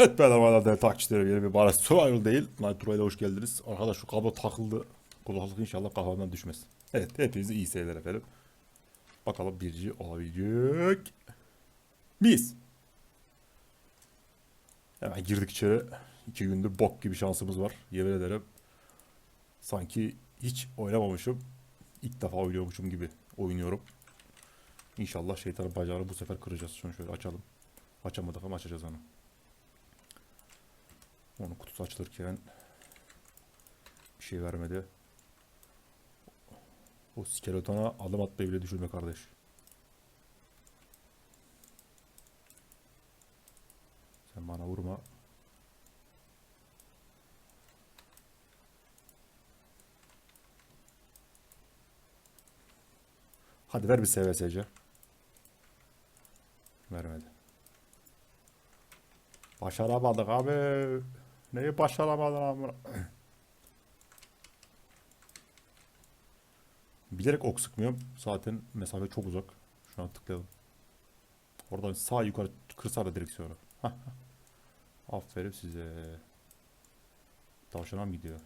Evet merhabalar değerli takipçilerim yeni bir Barış Survival değil. Nitro ile hoş geldiniz. Arkadaş şu kablo takıldı. Kulaklık inşallah kafamdan düşmez. Evet hepinize iyi seyirler efendim. Bakalım birinci olabilecek. Biz. Hemen girdik içeri. İki gündür bok gibi şansımız var. Yemin ederim. Sanki hiç oynamamışım. İlk defa oynuyormuşum gibi oynuyorum. İnşallah şeytanın bacağını bu sefer kıracağız. Şunu şöyle açalım. Açamadık ama açacağız onu. Onun kutusu açılırken bir şey vermedi. O skeletona adım atmayı bile düşürme kardeş. Sen bana vurma. Hadi ver bir SVSC. Vermedi. Başaramadık abi. Neyi başaramadın amına? Bilerek ok sıkmıyorum. Zaten mesafe çok uzak. Şu an tıklayalım. Oradan sağ yukarı kırsa da direksiyonu. Aferin size. Tavşana mı gidiyor?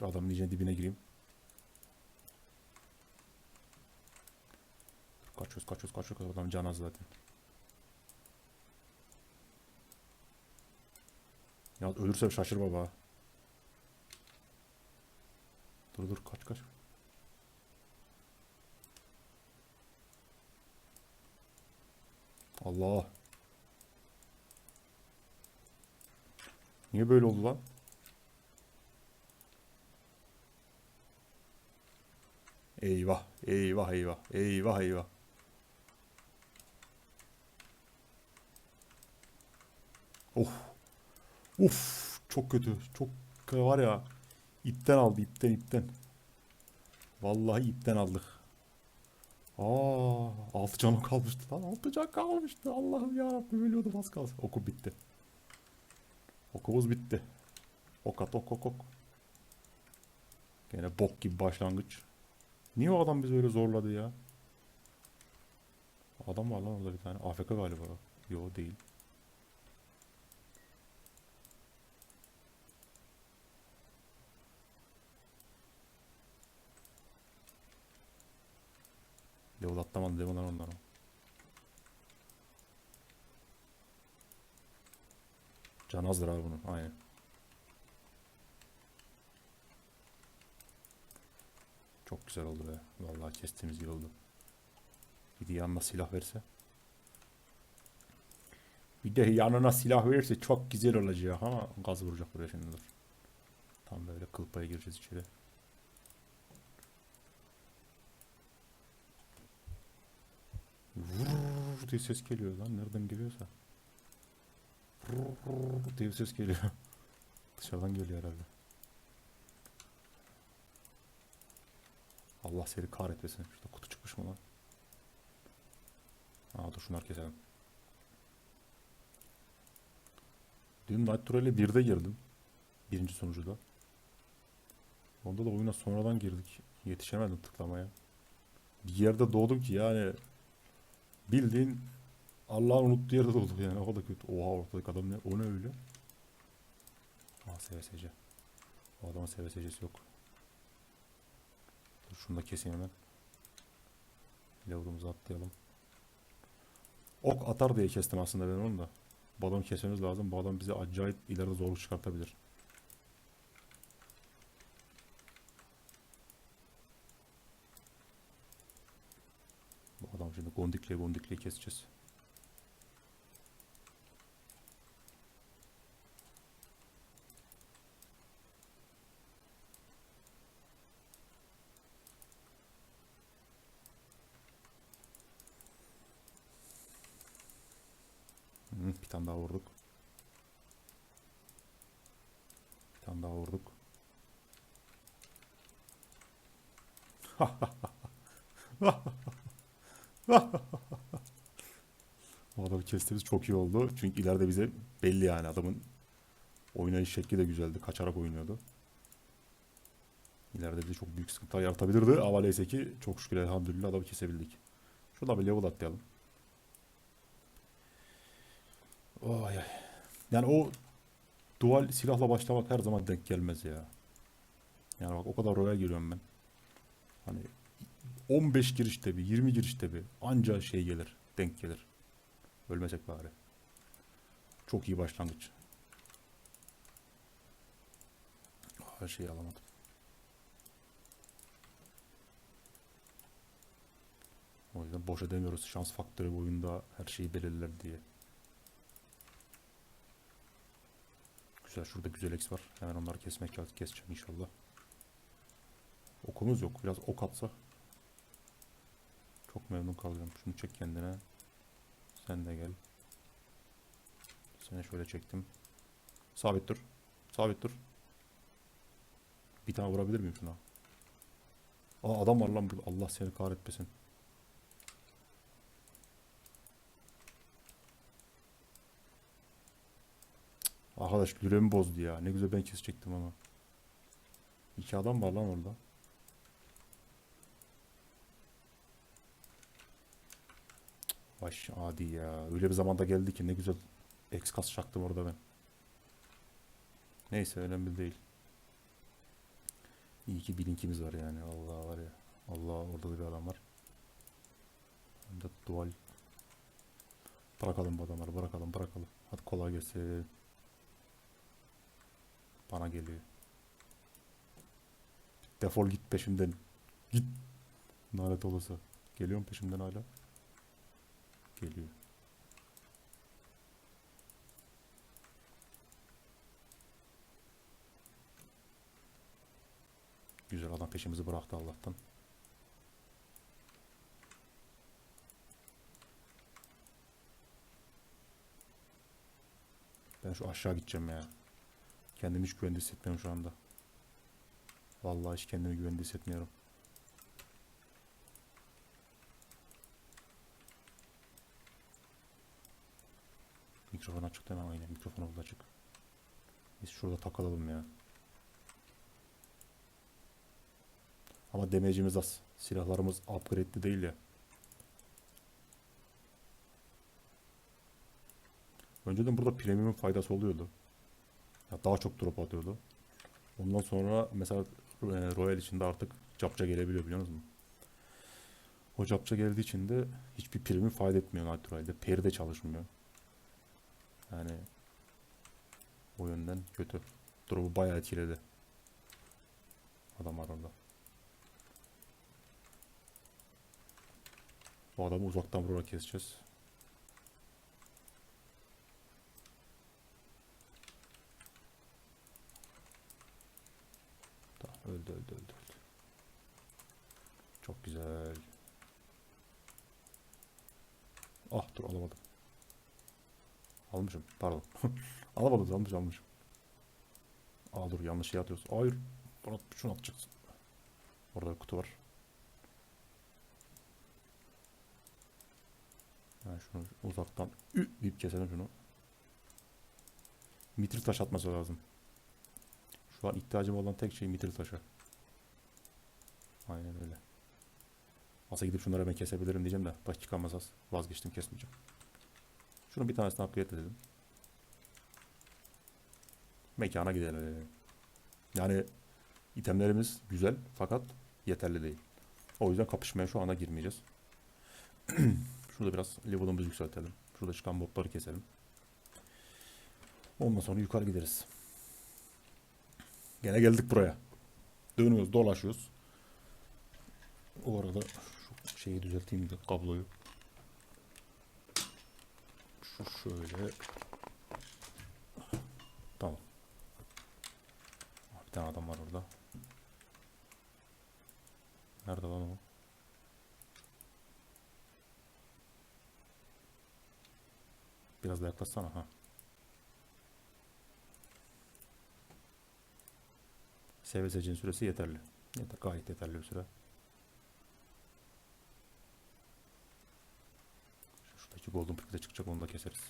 Dur adamın iyice dibine gireyim. Kaçıyoruz kaçıyoruz kaçıyoruz adam can az zaten. Ya ölürsem şaşırma baba. Dur dur kaç kaç. Allah. Niye böyle oldu lan? Eyvah, eyvah, eyvah, eyvah, eyvah. Of. Uf, çok kötü. Çok var ya. İpten aldı, ipten, ipten. Vallahi ipten aldık. Aa, altı canım kalmıştı lan. Altı can kalmıştı. Allah'ım ya Rabbim ölüyordum az kalsın. Oku bitti. Okumuz bitti. Ok at, ok ok ok. Gene bok gibi başlangıç. Niye o adam bizi öyle zorladı ya? Adam var lan orada bir tane. AFK galiba. Yo değil. Level atlamadı değil mi lan ondan o? Can azdır abi bunun. Aynen. Çok güzel oldu be. Vallahi kestiğimiz iyi oldu. Bir de yanına silah verse. Bir de yanına silah verirse çok güzel olacak ama gaz vuracak buraya şimdi dur. Tam böyle kıl paya gireceğiz içeri. Vurr diye ses geliyor lan. Nereden geliyorsa. Vurr diye bir ses geliyor. Dışarıdan geliyor herhalde. Allah seni kahretmesin. Şurada kutu çıkmış mı lan? Aa dur şunları keselim. Dün Nitro ile 1'de girdim. Birinci sunucuda. Onda da oyuna sonradan girdik. Yetişemedim tıklamaya. Bir yerde doğdum ki yani bildiğin Allah'ın unuttuğu yerde doğduk yani o kadar kötü. Oha ortadaki adam ne? O ne öyle? Aa SVSC. O adamın SVSC'si yok. Dur şunu da keseyim hemen. Level'ımızı atlayalım. Ok atar diye kestim aslında ben onu da. Bu adamı kesmemiz lazım. Bu adam bize acayip ileride zorluk çıkartabilir. Adam şimdi gondikle gondikle keseceğiz. Bir tane daha vurduk. Bir tane daha vurduk. Bu adamı kestiğimiz çok iyi oldu. Çünkü ileride bize belli yani adamın oynayış şekli de güzeldi. Kaçarak oynuyordu. İleride bize çok büyük sıkıntılar yaratabilirdi ama neyse ki çok şükür elhamdülillah adamı kesebildik. Şurada bir level atlayalım. Ay ay. Yani o dual silahla başlamak her zaman denk gelmez ya. Yani bak o kadar roya giriyorum ben. Hani 15 girişte bir, 20 girişte bir anca şey gelir, denk gelir. Ölmesek bari. Çok iyi başlangıç. Her şeyi alamadım. O yüzden boşa demiyoruz. Şans faktörü bu oyunda her şeyi belirler diye. Güzel. Şurada güzel X var. Hemen onları kesmek keseceğim inşallah. Okumuz yok. Biraz ok atsa. Memnun kalacağım. Şunu çek kendine. Sen de gel. Seni şöyle çektim. Sabit dur. Sabit dur. Bir tane vurabilir miyim şuna? Aa adam var lan burada. Allah seni kahretmesin. Arkadaş yüreğimi bozdu ya. Ne güzel ben kesecektim ama. İki adam var lan orada. Baş adi ya. Öyle bir zamanda geldi ki ne güzel X kasacaktım orada ben. Neyse önemli değil. İyi ki bir linkimiz var yani. Allah var ya. Allah orada da bir adam var. Hem de dual. Bırakalım bu adamları. Bırakalım bırakalım. Hadi kolay gelsin. Bana geliyor. Defol git peşimden. Git. Lanet olası. Geliyor mu peşimden hala? Geliyor. Güzel adam peşimizi bıraktı Allah'tan. Ben şu aşağı gideceğim ya. Kendimi hiç güvende hissetmiyorum şu anda. Vallahi hiç kendimi güvende hissetmiyorum. Mikrofon açık değil mi? Aynen mikrofon oldu açık. Biz şurada takılalım ya. Ama demecimiz az. Silahlarımız upgrade'li değil ya. Önceden burada premium'un faydası oluyordu. Ya daha çok drop atıyordu. Ondan sonra mesela e, Royal içinde artık capça gelebiliyor biliyor musunuz? O capça geldiği için de hiçbir premium fayda etmiyor Natural'de. Peri de çalışmıyor. Yani o yönden kötü. Drop'u bayağı etkiledi. Adam var orada. Bu adamı uzaktan vurarak keseceğiz. Tamam öldü öldü öldü öldü. Çok güzel. Ah dur alamadım. Almışım pardon. alamadım almış almışım. Aa dur yanlış şey atıyoruz. Hayır. Bana şunu atacaksın. Orada bir kutu var. Ben şunu uzaktan ü deyip keselim şunu. Mitril taş atması lazım. Şu an ihtiyacım olan tek şey mitril taşı. Aynen öyle. Aslında gidip şunları ben kesebilirim diyeceğim de dakikamız az. Vazgeçtim kesmeyeceğim. Şunu bir tanesini upgrade edelim. Mekana gidelim. Yani itemlerimiz güzel fakat yeterli değil. O yüzden kapışmaya şu anda girmeyeceğiz. Şurada biraz level'ımızı yükseltelim. Şurada çıkan botları keselim. Ondan sonra yukarı gideriz. Gene geldik buraya. Dönüyoruz, dolaşıyoruz. O arada şu şeyi düzelteyim de kabloyu. Şöyle. Tamam. Bir tane adam var orada. Nerede lan o? Biraz da yaklaşsana ha. SVSC'nin süresi yeterli. Yeter, gayet yeterli bir süre. Belki golden pick de çıkacak onu da keseriz.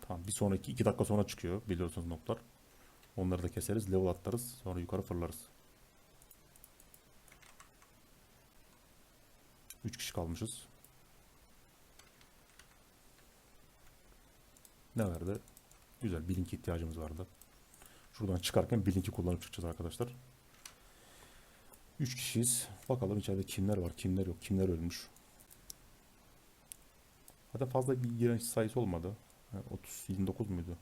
Tamam bir sonraki 2 dakika sonra çıkıyor biliyorsunuz noktalar. Onları da keseriz level atlarız sonra yukarı fırlarız. 3 kişi kalmışız. Ne verdi? Güzel. Bilink'e ihtiyacımız vardı. Şuradan çıkarken Blink'i kullanıp çıkacağız arkadaşlar. 3 kişiyiz. Bakalım içeride kimler var, kimler yok, kimler ölmüş. Hatta fazla bir giren sayısı olmadı. Ha, 30, 29 muydu?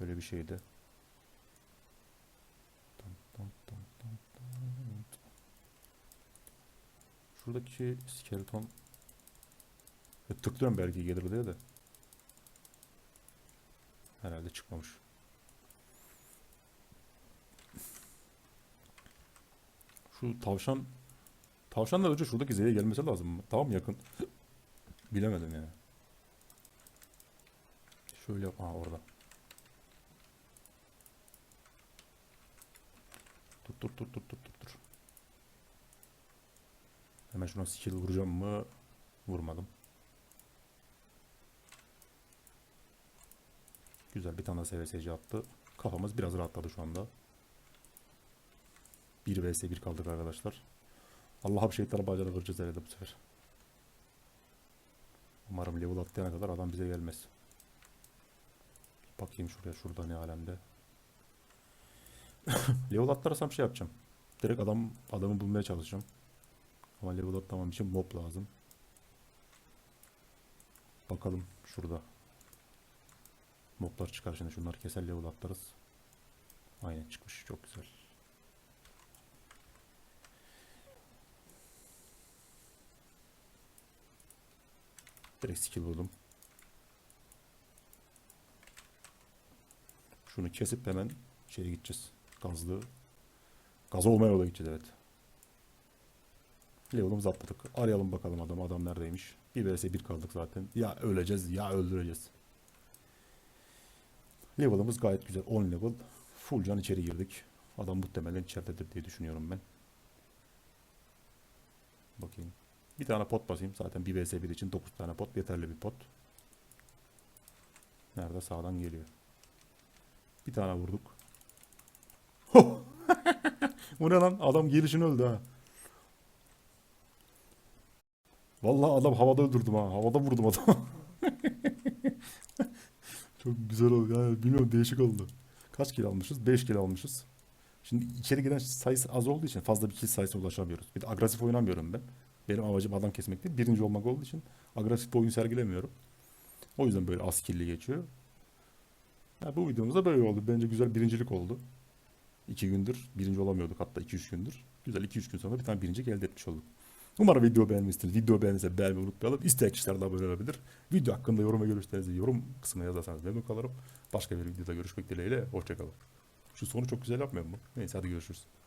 Öyle bir şeydi. Şuradaki skeleton Ya tıklıyorum belki gelir diye de. Herhalde çıkmamış. Şu tavşan Tavşandan önce şuradaki Z'ye gelmesi lazım? Tamam yakın. Bilemedim yani. Şöyle yap. Aha orada. Dur dur dur dur dur dur. Hemen şuna skill vuracağım mı? Vurmadım. Güzel bir tane SVSC attı. Kafamız biraz rahatladı şu anda. 1 vs 1 kaldık arkadaşlar. Allah'a bir şeytanı bacağını kıracağız herhalde bu sefer. Umarım level atlayana kadar adam bize gelmez. Bakayım şuraya şurada ne alemde. level atlarsam şey yapacağım. Direkt adam adamı bulmaya çalışacağım. Ama level atlamam için mob lazım. Bakalım şurada. Moblar çıkar şimdi şunları keser level atlarız. Aynen çıkmış çok güzel. Direkt skill vurdum. Şunu kesip hemen şeye gideceğiz. Gazlı. Gaz olmaya yola gideceğiz evet. Level'ımızı atladık. Arayalım bakalım adamı. Adam neredeymiş? Bir vs 1 kaldık zaten. Ya öleceğiz ya öldüreceğiz. Level'ımız gayet güzel. 10 level. Full can içeri girdik. Adam muhtemelen içeridedir diye düşünüyorum ben. Bakayım. Bir tane pot basayım. Zaten bir vs 1 için 9 tane pot yeterli bir pot. Nerede? Sağdan geliyor. Bir tane vurduk. Bu ne lan? Adam gelişini öldü ha. Vallahi adam havada öldürdüm ha. Havada vurdum adamı. Çok güzel oldu. Yani bilmiyorum değişik oldu. Kaç kill almışız? 5 kill almışız. Şimdi içeri giren sayısı az olduğu için fazla bir kill sayısına ulaşamıyoruz. Bir de agresif oynamıyorum ben. Benim amacım adam kesmek değil. Birinci olmak olduğu için agresif bir oyun sergilemiyorum. O yüzden böyle az kill'li geçiyor. Ya bu videomuzda böyle oldu. Bence güzel birincilik oldu. 2 gündür birinci olamıyorduk hatta 2-3 gündür. Güzel 2-3 gün sonra bir tane birincilik elde etmiş olduk. Umarım video beğenmişsiniz. Video beğenirse beğenmeyi unutmayalım. İsteyen kişiler de abone olabilir. Video hakkında yorum ve görüşlerinizi yorum kısmına yazarsanız memnun kalırım. Başka bir videoda görüşmek dileğiyle. Hoşçakalın. Şu sonu çok güzel yapmıyor mu? Neyse hadi görüşürüz.